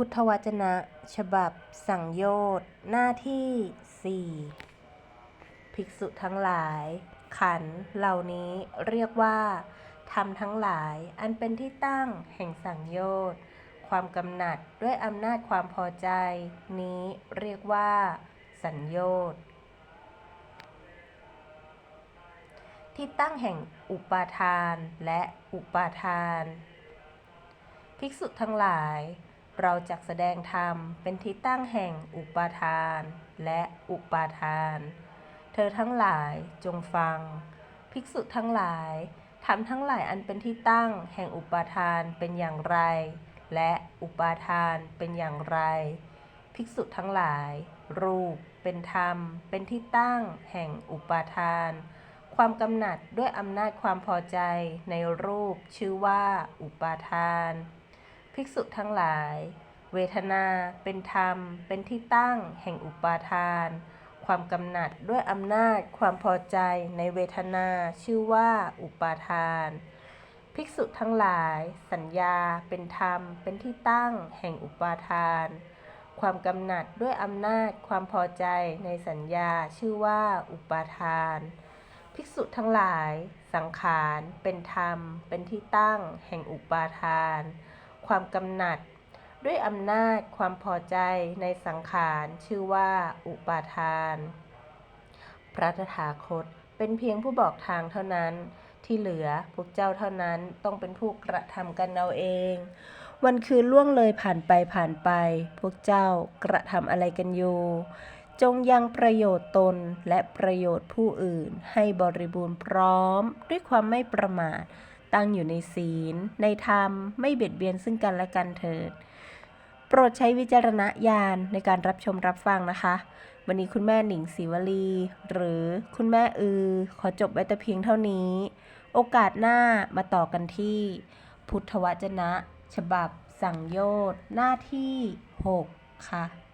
พุทธวจนะ ฉบับ สังโยชน์หน้าที่4ภิกษุทั้งหลาย ขันเหล่านี้เรียกว่าธรรมทั้งหลายอันเป็นที่ตั้งแห่งสังโยชน์ความกำหนัดด้วยอำนาจความพอใจ นี้เรียกว่า สัญโยชน์ที่ตั้งแห่งอุปาทานและอุปาทาน ภิกษุทั้งหลาย เราจักแสดงธรรมเป็นที่ตั้งแห่งอุปาทานและอุปาทาน เธอทั้งหลายจงฟัง ภิกษุทั้งหลายธรรมทั้งหลายอันเป็นที่ตั้งแห่งอุปาทานเป็นอย่างไร และอุปาทานเป็นอย่างไร ภิกษุทั้งหลาย รูปเป็นธรรม เป็นที่ตั้งแห่งอุปาทาน ความกำหนัดด้วยอำนาจความพอใจในรูปชื่อว่าอุปาทาน ภิกษุทั้งหลาย เวทนาเป็นธรรม เป็นที่ตั้ง แห่งอุปาทาน ความกำหนัดด้วยอำนาจความพอใจในเวทนาชื่อว่าอุปาทาน ภิกษุทั้งหลาย สัญญาเป็นธรรม เป็นที่ตั้ง แห่งอุปาทาน ความกำหนัดด้วยอำนาจความพอใจในสัญญาชื่อว่าอุปาทานภิกษุทั้งหลาย สังขาร เป็นธรรม เป็นที่ตั้ง แห่งอุปาทาน ความกำหนัด ด้วยอำนาจความพอใจในสังขารชื่อว่าอุปาทาน พระตถาคตเป็นเพียงผู้บอกทางเท่านั้นที่เหลือพวกเจ้าเท่านั้นต้องเป็นผู้กระทำกันเอาเอง วันคืนล่วงเลยผ่านไปผ่านไป พวกเจ้ากระทำอะไรกันอยู่ จงยังประโยชน์ตนและประโยชน์ผู้อื่นให้บริบูรณ์พร้อมด้วยความไม่ประมาท ตั้งอยู่ในศีล ในธรรม ไม่เบียดเบียนซึ่งกันและกันเถิด โปรดใช้วิจารณญาณในการรับชมรับฟังนะคะ วันนี้คุณแม่หนิงศิวลี หรือคุณแม่อือ ขอจบไว้แต่เพียงเท่านี้ โอกาสหน้ามาต่อกันที่ พุทธวจนะ ฉบับ สังโยชน์หน้าที่ 6 ค่ะ